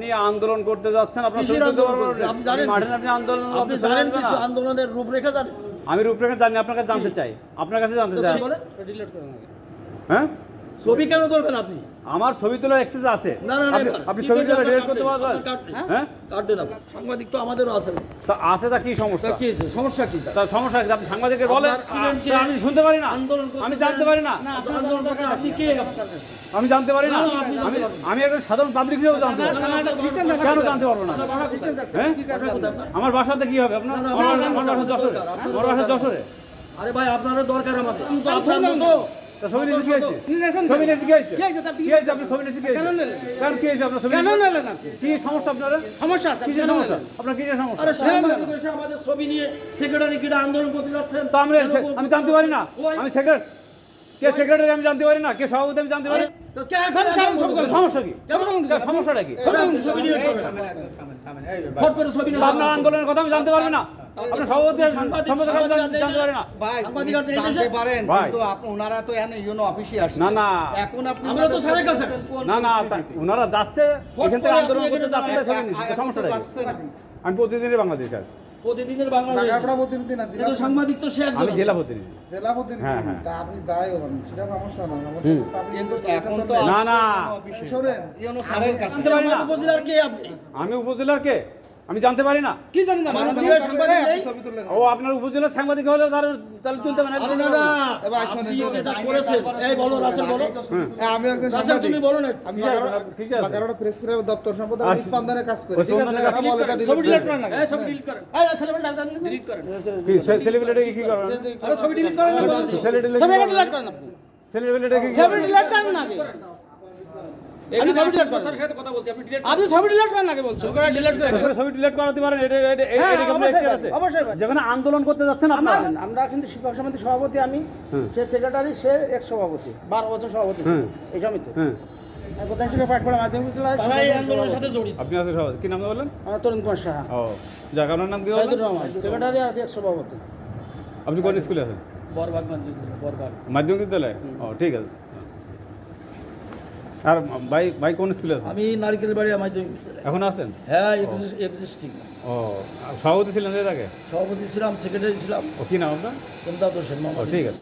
আপনি আন্দোলন করতে যাচ্ছেন আপনার কিসের ছবি আন্দোলন পারবেন করতে? আপনি জানেন মাঠে আপনি আন্দোলন আপনি আপনি জানেন চলে কিছু আন্দোলনের রূপরেখা জানেন? আমি রূপরেখা জানি আপনার কাছে জানতে চাই। আপনার কাছে জানতে তো চাই। সে বলে হ্যাঁ? ছবি কেন ধরবেন আপনি? আমার ছবি তোলার অ্যাক্সেস আছে। না না আপনি- ছবি তোলা করতে পারবেন। হ্যাঁ? কার্ড দেন আপনি। সাংবাদিক তো আমাদেরও আছে। তা আছে তা কি সমস্যা? কি হয়েছে? সমস্যা কি? তা? সমস্যা কি? আপনি সাংবাদিকের বলেন। আমি শুনতে পারি না। আন্দোলন আমি জানতে পারি না। আন্দোলন আপনি কে? আমি জানতে পারি না। আমি একজন সাধারণ পাবলিক হিসেবে জানতে পারি কেন জানতে পারব না? হ্যাঁ? আমার বাসাতে কি হবে? আপনার আমার বাসা যশোরে আমার বাসা যশোরে। আরে ভাই আপনারও দরকার আমাদের। তো আপনার মতো আমি আমি জানতে পারি না। আমি সেক্রেটারি কে সেক্রেটারি আমি জানতে পারি না? কে সভাপতি আমি জানতে পারি? সমস্যা কি? সমস্যাটা কি? আপনার আন্দোলনের কথা আমি জানতে পারবি না। আপনার সভাপতি সম্পাদক জানতে না। ভাই আপনি আপনি পারেন কিন্তু ওনারা তো এখানে ইউনো অফিসে আসছে। না, না। এখন আপনি আমরা তো স্যারের কাছে না না ওনারা যাচ্ছে এখান থেকে আন্দোলন করতে যাচ্ছে তাই ছবি নিচ্ছি এখন তো সমস্যাটা কি? যাচ্ছেন। আমি প্রতিদিনই বাংলাদেশে আছি। প্রতিদিনের বাংলাদেশ। প্রতিনিধি না কিন্তু সাংবাদিক তো সে আমি জেলা প্রতিনিধি। জেলা প্রতিনিধি? হ্যাঁ, হ্যাঁ। তা আপনি যাই হন সেটা সমস্যা না আপনি এখন তো না, না। উপজেলার কে আপনি? আমি উপজেলার কে? আমি জানতে পারি না। কি জানি না ও আপনার উপজেলার সাংবাদিক হলে তার- তাহলে তুলতে পারেন। আরে না না এবার আপনি শোনেন, যেটা করেছেন এই বলো রাসেল বলো। হ্যাঁ, ডিলিট করেন। কি সেলিব্রিটি কি করেন? আরে ছবি ডিলিট করেন সেলিব্রিটি ডিলিট করেন আপনি। সেলিব্রিটি কি করেন? আপনি ছবি ডিলিট করেন সাথে কথা বলছি আপনি ডিলিট আপনি ছবি ডিলিট করেন আগে বলছো ওকে ডিলিট করেন ছবি ডিলিট করাতে পারেন এটা এটা হ্যাঁ, এটা আছে। অবশ্যই। আন্দোলন করতে যাচ্ছেন আমার আপনারা। আমরা কিন্তু শিক্ষক সমিতির সভাপতি আমি সে সেক্রেটারি সে সভাপতি বারো বছর সভাপতি এই সমিতি হ্যাঁ প্রধান শিক্ষক পাকপাড়া মাধ্যমিক বিদ্যালয় তারা এই আন্দোলনের সাথে জড়িত। আপনি আছে সভাপতি? কি নাম বললেন? আমার তরুণ কুমার সাহা। ও যাক আপনার নাম কি বললেন? সেক্রেটারি আর এক্স সভাপতি আপনি কোন স্কুলে আছেন? বরবাদ মানজিদ বরবাদ। মাধ্যমিক বিদ্যালয়ে? ও ঠিক আছে। আর ভাই ভাই কোন স্কুলে আছেন? আমি নারকেল বাড়ি মাধ্যমিক বিদ্যালয় এখন আছেন? হ্যাঁ এক্সিস্টিং ও সভাপতি ছিলেন এর আগে? সভাপতি ছিলাম সেক্রেটারি ছিলাম। ও কি নাম আপনার? কমদাদ হোসেন ঠিক আছে।